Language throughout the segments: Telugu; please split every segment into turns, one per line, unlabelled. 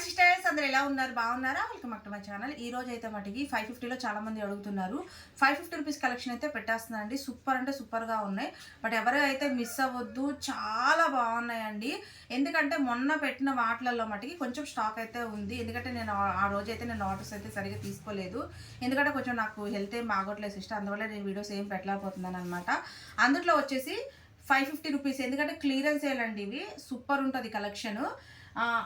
హాయ్ సిస్టర్స్ అందరు ఎలా ఉన్నారు? బాగున్నారా? Welcome back to my channel ఈ రోజు అయితే మటుకి ఫైవ్ ఫిఫ్టీలో చాలా మంది అడుగుతున్నారు. ఫైవ్ ఫిఫ్టీ రూపీస్ కలెక్షన్ అయితే పెట్టేస్తుందండి సూపర్ అంటే సూపర్గా ఉన్నాయి. బట్ ఎవరు అయితే మిస్ అవ్వద్దు చాలా బాగున్నాయండి. ఎందుకంటే మొన్న పెట్టిన వాటిలలో మటుకి కొంచెం స్టాక్ అయితే ఉంది. ఎందుకంటే నేను ఆ- ఆ రోజు అయితే నేను ఆర్డర్స్ అయితే సరిగ్గా తీసుకోలేదు. ఎందుకంటే కొంచెం నాకు హెల్త్ ఏం బాగోట్లేదు సిస్టర్ అందువల్ల నేను వీడియోస్ ఏం పెట్టలేకపోతున్నాను అనమాట అందులో వచ్చేసి ఫైవ్ ఫిఫ్టీ రూపీస్ ఎందుకంటే క్లియరెన్స్ సేల్ అండి ఇవి. సూపర్ ఉంటుంది కలెక్షన్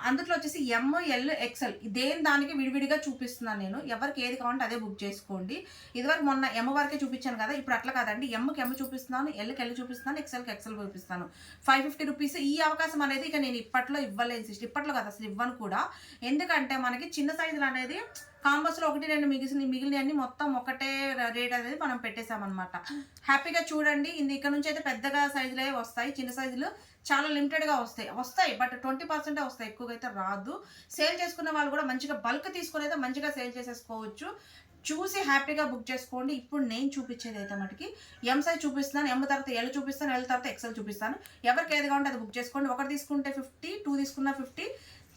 అందులో వచ్చేసి ఎమ్ ఎల్ ఎక్సెల్ దేని దానికి విడివిడిగా చూపిస్తున్నాను నేను? ఎవరికి ఏది కావాలంటే అదే బుక్ చేసుకోండి. ఇదివరకు మొన్న ఎమ్ వరకే చూపించాను కదా ఇప్పుడు అట్లా కాదండి. ఎమ్కి ఎమ్ చూపిస్తున్నాను ఎల్కి ఎల్ చూపిస్తున్నాను ఎక్సెల్కి ఎక్సెల్ చూపిస్తాను ఫైవ్ ఫిఫ్టీ రూపీస్ ఈ అవకాశం అనేది ఇక నేను ఇప్పట్లో ఇవ్వలేదు సిస్టర్ ఇప్పట్లో కదా అసలు ఇవ్వను కూడా. ఎందుకంటే మనకి చిన్న సైజులు అనేది కాంబస్లో ఒకటి రెండు మిగిలిన మిగిలిన అన్ని మొత్తం ఒకటే రేట్ అనేది మనం పెట్టేసామన్నమాట హ్యాపీగా చూడండి. ఇది ఇక్కడ నుంచి అయితే పెద్దగా సైజులే వస్తాయి. చిన్న సైజులు చాలా లిమిటెడ్గా వస్తాయి. వస్తాయి బట్ ట్వంటీ పర్సెంటే వస్తాయి. ఎక్కువగా అయితే రాదు. సేల్ చేసుకున్న వాళ్ళు కూడా మంచిగా బల్క్ తీసుకుని అయితే మంచిగా సేల్ చేసేసుకోవచ్చు. చూసి హ్యాపీగా బుక్ చేసుకోండి. ఇప్పుడు నేను చూపించేది అయితే మటుకి ఎం సైజ్ చూపిస్తున్నాను. ఎం తర్వాత ఎల్ చూపిస్తాను. ఎల్ తర్వాత ఎక్సెల్ చూపిస్తాను. ఎవరికి ఏది కావాలంటే అది బుక్ చేసుకోండి. ఒకటి తీసుకుంటే ఫిఫ్టీ టూ తీసుకున్న ఫిఫ్టీ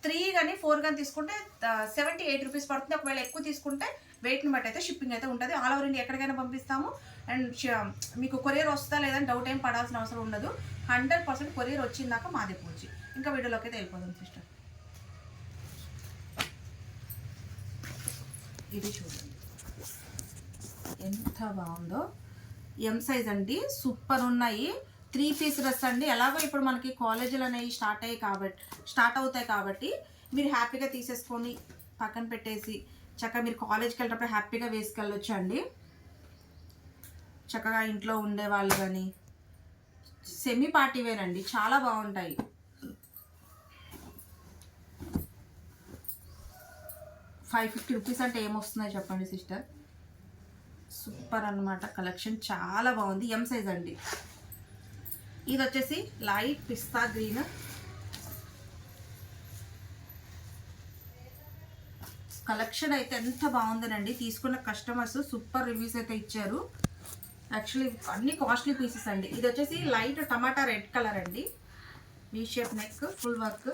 త్రీ కానీ ఫోర్ కానీ తీసుకుంటే సెవెంటీ ఎయిట్ రూపీస్ పడుతుంది. ఒకవేళ ఎక్కువ తీసుకుంటే వెయిట్ని బట్టి అయితే షిప్పింగ్ అయితే ఉంటుంది. ఆల్ ఓవర్ ఇండియా ఎక్కడికైనా పంపిస్తాము. అండ్ మీకు కొరియర్ వస్తుందా లేదని డౌట్ ఏం పడాల్సిన అవసరం ఉండదు. హండ్రెడ్ పర్సెంట్ కొరియర్ వచ్చిందాక మాదే పూచి ఇంకా వీడియోలోకి అయితే వెళ్ళిపోదాం సిస్టర్. ఇది చూడండి. ఎంత బాగుందో. ఎం సైజ్ అండి. సూపర్ ఉన్నాయి. త్రీ పీస్ డ్రెస్ అండి. ఎలాగో ఇప్పుడు మనకి కాలేజీలు అనేవి స్టార్ట్ అయ్యాయి కాబట్టి స్టార్ట్ అవుతాయి కాబట్టి మీరు హ్యాపీగా తీసేసుకొని పక్కన పెట్టేసి చక్కగా మీరు కాలేజ్కి వెళ్ళేటప్పుడు హ్యాపీగా వేసుకెళ్ళొచ్చు అండి చక్కగా ఇంట్లో ఉండే వాళ్ళు కానీ సెమీ పార్టీ వేర్ అండి చాలా బాగుంటాయి. ఫైవ్ ఫిఫ్టీ రూపీస్ అంటే ఏమొస్తున్నాయి చెప్పండి సిస్టర్. సూపర్ అన్నమాట కలెక్షన్ చాలా బాగుంది ఎం సైజ్ అండి. ఇది వచ్చేసి లైట్ పిస్తా గ్రీన్. కలెక్షన్ అయితే ఎంత బాగుందనండి తీసుకున్న కస్టమర్స్ సూపర్ రివ్యూస్ అయితే ఇచ్చారు. యాక్చువల్లీ అన్ని కాస్ట్లీ పీసెస్ అండి. ఇది వచ్చేసి లైట్ టమాటా రెడ్ కలర్ అండి. V shape neck full work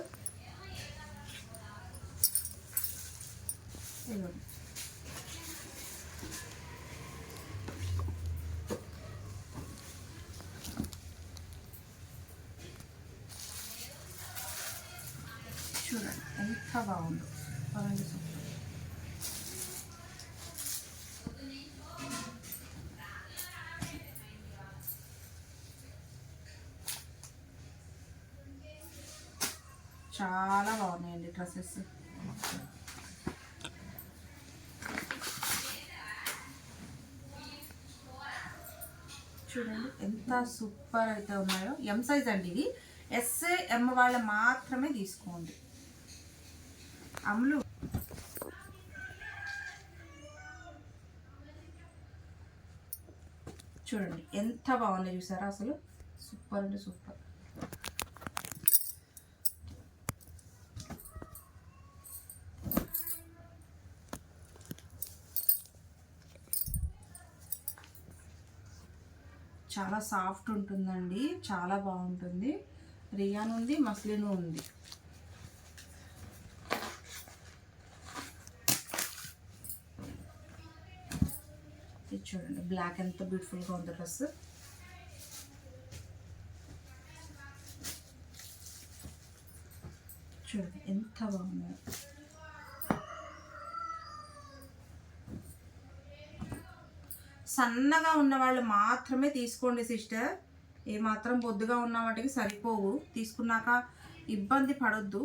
చూడండి ఎంత బాగుందో. బాగున్నాయండి చూడండి ఎంత సూపర్ అయితే ఉన్నాయో. ఎం సైజ్ అండి ఇది. ఎస్ ఎం వాళ్ళ మాత్రమే తీసుకోండి. అమ్ములు. చూడండి ఎంత బాగుంది చూసారా అసలు? సూపర్ అండి సూపర్. చాలా సాఫ్ట్ ఉంటుందండి. చాలా బాగుంటుంది. రియాన్ ఉంది మస్లిన్ ఉంది. ఇది చూడండి. బ్లాక్ ఎంత బ్యూటిఫుల్గా ఉంది డ్రెస్. చూడండి ఎంత బాగుంది. సన్నగా ఉన్న వాళ్ళు మాత్రమే తీసుకోండి సిస్టర్. ఏ మాత్రం బొద్దుగా ఉన్న వాటికి సరిపోవు. తీసుకున్నాక ఇబ్బంది పడొద్దు.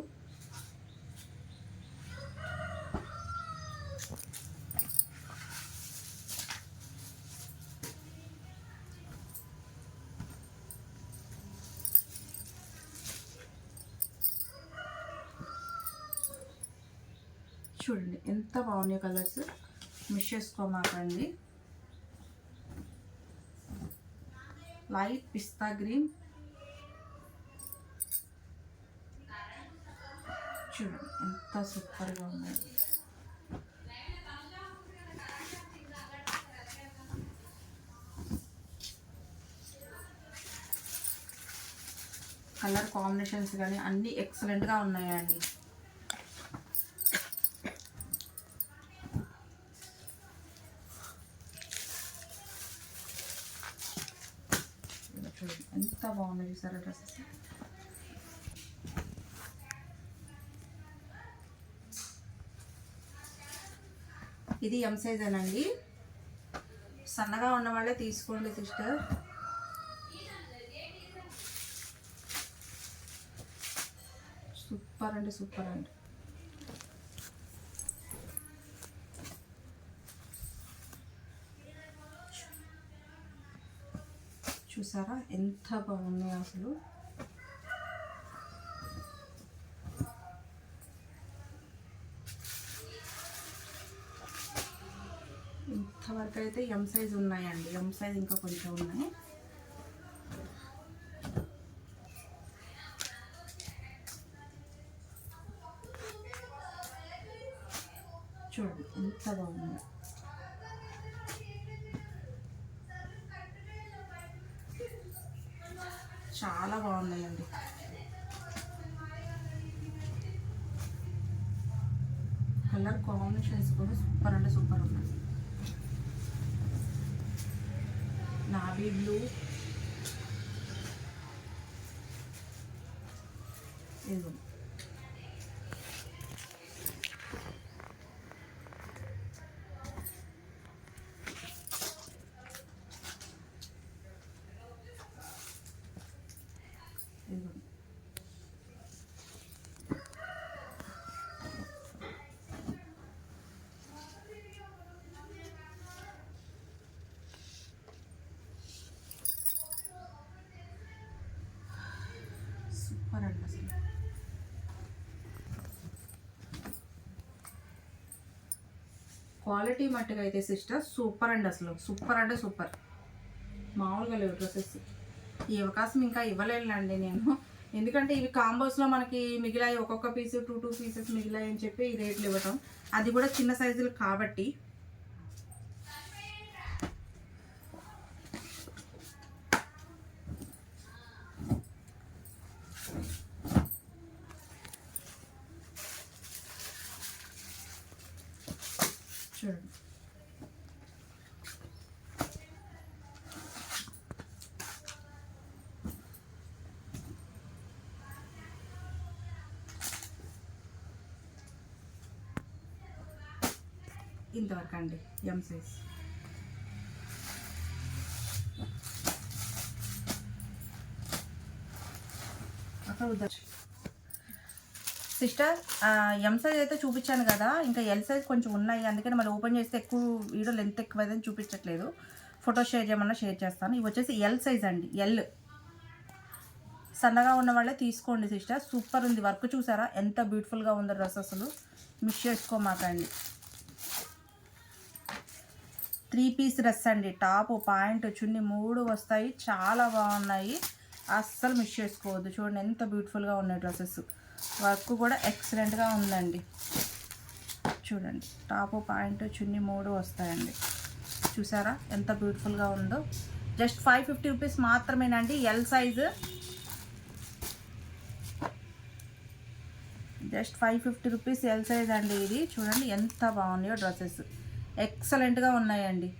చూడండి ఎంత బాగున్నాయి కలర్స్. మిస్ చేసుకోమాకండి. లైట్ పిస్తా గ్రీన్. చూడండి ఎంత సూపర్గా ఉన్నాయి కలర్ కాంబినేషన్స్ కానీ అన్నీ ఎక్సలెంట్గా ఉన్నాయండి బాగున్నాయి చూసారా డ్రెస్సెస్? ఇది ఎం సైజ్ అనండి. సన్నగా ఉన్న వాళ్ళే తీసుకోండి సిస్టర్. సూపర్ అంటే సూపర్ అండి. చూసారా? ఎంత బాగున్నాయి అసలు. ఇంతవరకు అయితే ఎం సైజ్ ఉన్నాయండి. ఎం సైజ్ ఇంకా కొంచెం ఉన్నాయి. చూడండి ఎంత బాగుంది సూపర్ ఉన్నాయి నావీ బ్లూ. ఇదిగో. సూపర్ అసలు క్వాలిటీ మట్టుగా అయితే సిస్టర్ సూపర్ అండి అసలు. సూపర్ అంటే సూపర్ మామూలుగా లేవు డ్రెస్సెస్ ఈ అవకాశం ఇంకా ఇవ్వలేనండి నేను. ఎందుకంటే ఇవి కాంబోస్లో మనకి మిగిలాయి ఒక్కొక్క పీస్ టూ టూ పీసెస్ మిగిలాయి అని చెప్పి ఈ రేట్లు ఇవ్వటం. అది కూడా చిన్న సైజులు కాబట్టి చూడండి ఇంతవరకు అండి ఎం సైజ్ అక్కడ సిస్టర్ ఎం సైజ్ అయితే చూపించాను కదా ఇంకా ఎల్ సైజ్ కొంచెం ఉన్నాయి అందుకని మళ్ళీ ఓపెన్ చేస్తే ఎక్కువ వీడియో లెంత్ ఎక్కువ అయితే చూపించట్లేదు. ఫోటో షేర్ చేయమన్నా షేర్ చేస్తాను. ఇవి వచ్చేసి ఎల్ సైజ్ అండి ఎల్ సన్నగా ఉన్న వాళ్ళే తీసుకోండి సిస్టర్. సూపర్ ఉంది. వర్క్ చూసారా? ఎంత బ్యూటిఫుల్గా ఉందో డ్రెస్ అసలు. మిస్ చేసుకోమాకండి. త్రీ పీస్ డ్రెస్ అండి. టాప్ పాయింట్ చున్ని మూడు వస్తాయి. చాలా బాగున్నాయి. అస్సలు మిస్ చేసుకోవద్దు. చూడండి ఎంత బ్యూటిఫుల్గా ఉన్నాయి డ్రెస్సెస్. వర్క్ కూడా ఎక్సలెంట్గా ఉందండి. చూడండి టాప్ పాయింట్ చున్ని మూడు వస్తాయండి. చూసారా ఎంత బ్యూటిఫుల్గా ఉందో. జస్ట్ ఫైవ్ ఫిఫ్టీ రూపీస్ మాత్రమేనండి L size. Just five fifty rupees L size అండి ఇది. చూడండి ఎంత బాగున్నాయో డ్రెస్సెస్. ఎక్సలెంట్గా ఉన్నాయండి.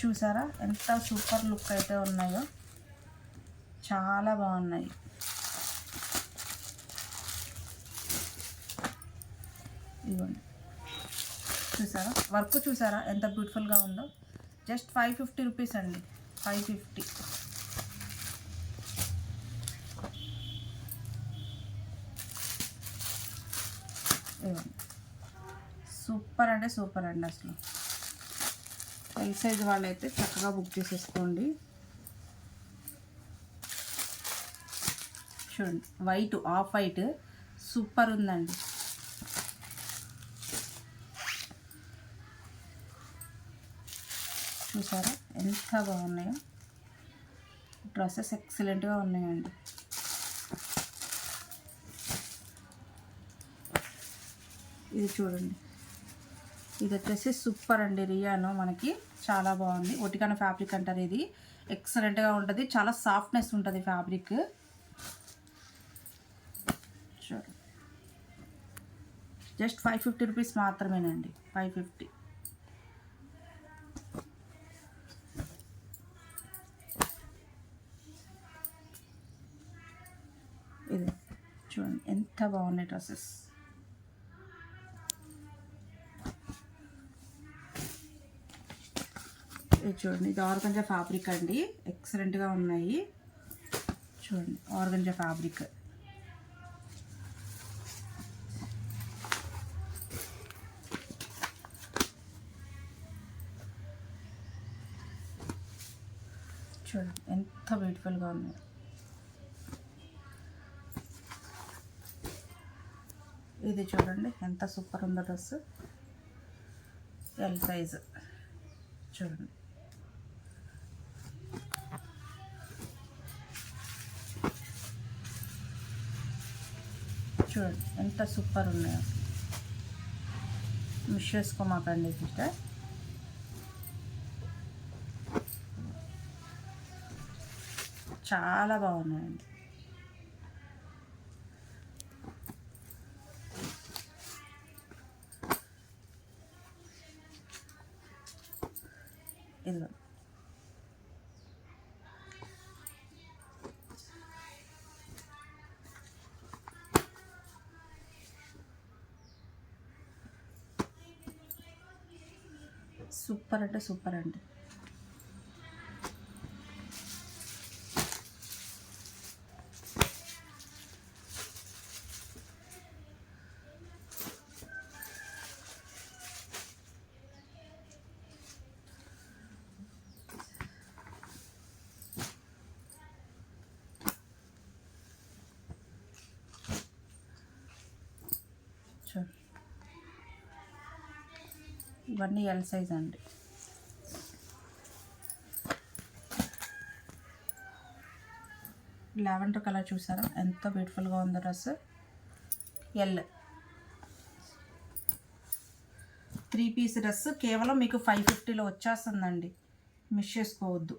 చూసారా ఎంత సూపర్ లుక్ అయితే ఉన్నాయో. చాలా బాగున్నాయి. ఇవ్వండి చూసారా? వర్క్ చూసారా? ఎంత బ్యూటిఫుల్గా ఉందో. జస్ట్ ఫైవ్ ఫిఫ్టీ రూపీస్ అండి. Five fifty. ఇవ్వండి సూపర్ అంటే సూపర్ అండి అసలు. ఎల్ సైజ్ వాళ్ళైతే చక్కగా బుక్ చేసేసుకోండి. చూడండి వైట్ ఆఫ్ వైట్. సూపర్ ఉందండి. చూసారా? ఎంత బాగున్నాయో. డ్రెస్సెస్ ఎక్సలెంట్గా ఉన్నాయండి. ఇది చూడండి. ఇది వచ్చేసి సూపర్ అండి. రియాను మనకి చాలా బాగుంది. ఒటికాన ఫ్యాబ్రిక్ అంటారు ఇది. ఎక్సలెంట్గా ఉంటుంది. చాలా సాఫ్ట్నెస్ ఉంటుంది fabric. Just five fifty rupees మాత్రమేనండి. Five fifty. ఇది చూడండి ఎంత బాగున్నాయి డ్రెస్సెస్. ఇది చూడండి ఇది ఆర్గంజా ఫ్యాబ్రిక్ అండి. ఎక్సలెంట్గా ఉన్నాయి. చూడండి ఆర్గంజా ఫ్యాబ్రిక్. చూడండి ఎంత బ్యూటిఫుల్గా ఉన్నాయి ఇది చూడండి ఎంత సూపర్ ఉందో డ్రెస్. ఎల్ సైజ్ చూడండి. చూడండి ఎంత సూపర్ ఉన్నాయో. మిస్ చేసుకోమాకండి సిస్టర్ చాలా బాగున్నాయండి. ఇదిగో. సూపర్ అంటే సూపర్ అండి. చూడండి ఇవన్నీ ఎల్ సైజ్ అండి. లావెండర్ కలర్ చూసారా? ఎంత బ్యూటిఫుల్గా ఉందో dress. L three piece dress కేవలం మీకు ఫైవ్ ఫిఫ్టీలో వచ్చేస్తుందండి. మిస్ చేసుకోవద్దు.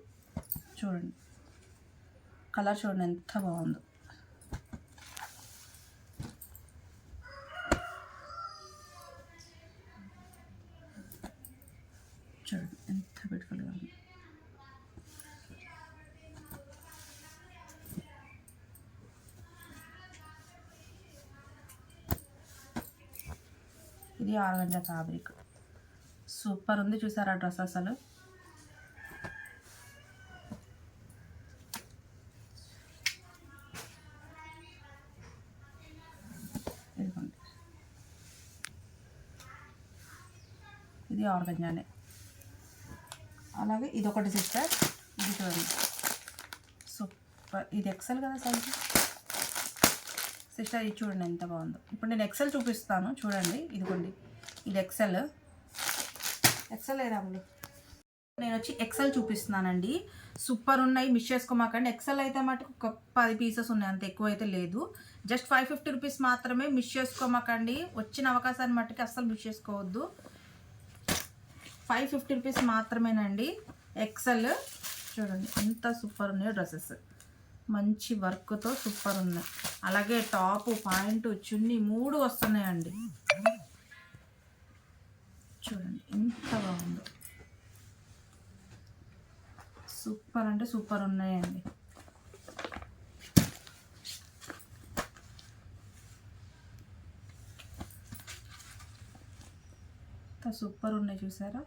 చూడండి. కలర్ చూడండి ఎంత బాగుందో. ఇది ఆర్గంజా ఫ్యాబ్రిక్. సూపర్ ఉంది చూసారా డ్రెస్ అసలు? ఇదిగోండి. ఇది ఆర్గంజానే. అలాగే ఇది ఒకటి సిస్టర్ ఇది చూడండి. సూపర్. ఇది ఎక్సెల్ కదా సైజు? సిస్టర్ ఇది చూడండి ఎంత బాగుందో. ఇప్పుడు నేను ఎక్సెల్ చూపిస్తాను. చూడండి. ఇదిగోండి. ఇది ఎక్సెల్ ఎక్సెల్ ఏ రాములు నేను వచ్చి ఎక్సెల్ చూపిస్తున్నానండి. సూపర్ ఉన్నాయి. మిస్ చేసుకోమాకండి. ఎక్సెల్ అయితే మటుకు ఒక పది పీసెస్ ఉన్నాయి. అంత ఎక్కువ అయితే లేదు. జస్ట్ ఫైవ్ ఫిఫ్టీ రూపీస్ మాత్రమే మిస్ చేసుకోమాకండి. వచ్చిన అవకాశాన్ని మట్టుకు అస్సలు మిస్ చేసుకోవద్దు. ఫైవ్ ఫిఫ్టీ రూపీస్ మాత్రమేనండి. ఎక్సెల్ చూడండి. ఎంత సూపర్ ఉన్నాయో డ్రెస్సెస్. మంచి వర్క్తో సూపర్ ఉన్నాయి అలాగే టాపు పాయింట్ చున్నీ మూడు వస్తున్నాయండి. చూడండి ఎంత బాగుందో. సూపర్ అంటే సూపర్ ఉన్నాయండి. సూపర్ ఉన్నాయి చూసారా?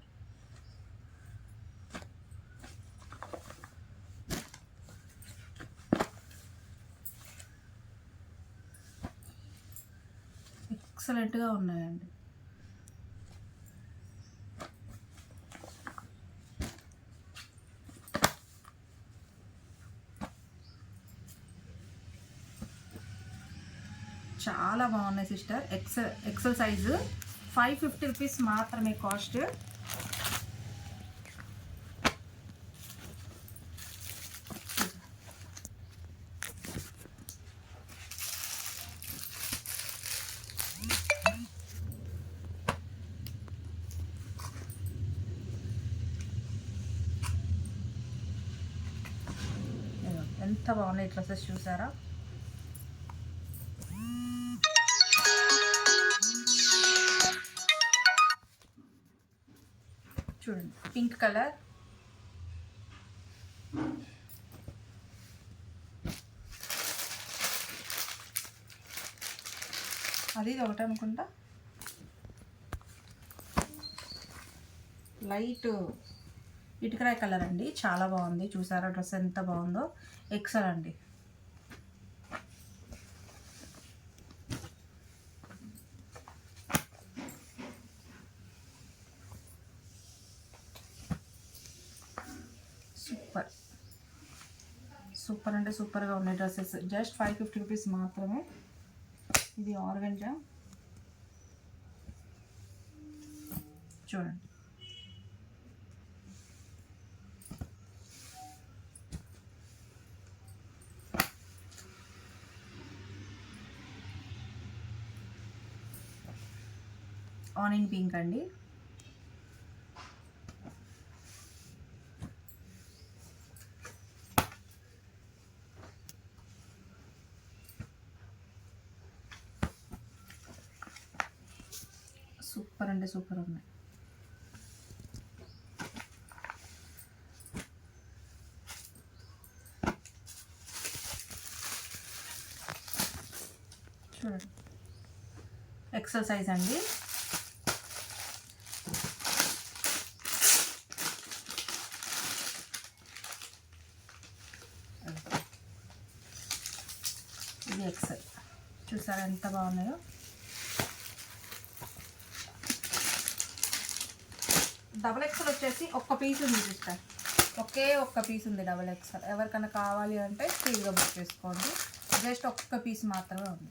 ఎక్సలెంట్గా ఉన్నాయండి. చాలా బాగున్నాయి sister. XL XL size five fifty rupees మాత్రమే కాస్ట్ ఇదిగో, ఎంత బాగున్నాయి? డ్రెస్సెస్ చూసారా? చూడండి. Pink colour. అది ఇది ఒకటి అనుకుంటా. లైట్. ఇటుకరాయ కలర్ అండి. చాలా బాగుంది. చూసారా డ్రెస్ ఎంత బాగుందో. ఎక్సల్ అండి. సూపర్ సూపర్ అంటే సూపర్గా ఉన్నాయి dresses. Just five fifty rupees మాత్రమే. ఇది ఆర్గంజా. చూడండి. ఆనియన్ పింక్ అండి. సూపర్ అంటే సూపర్ ఉన్నాయి. చూడండి. అండి ఇది ఎక్సెల్ చూసారు ఎంత బాగున్నాయో? డబల్ ఎక్సెల్ వచ్చేసి ఒక్క పీస్ ఉంది సిస్టర్ ఒకే ఒక్క పీస్ ఉంది డబల్ ఎక్సెల్ ఎవరికైనా కావాలి అంటే ఫ్రీగా బుక్ చేసుకోండి. జస్ట్ ఒక్క పీస్ మాత్రమే ఉంది.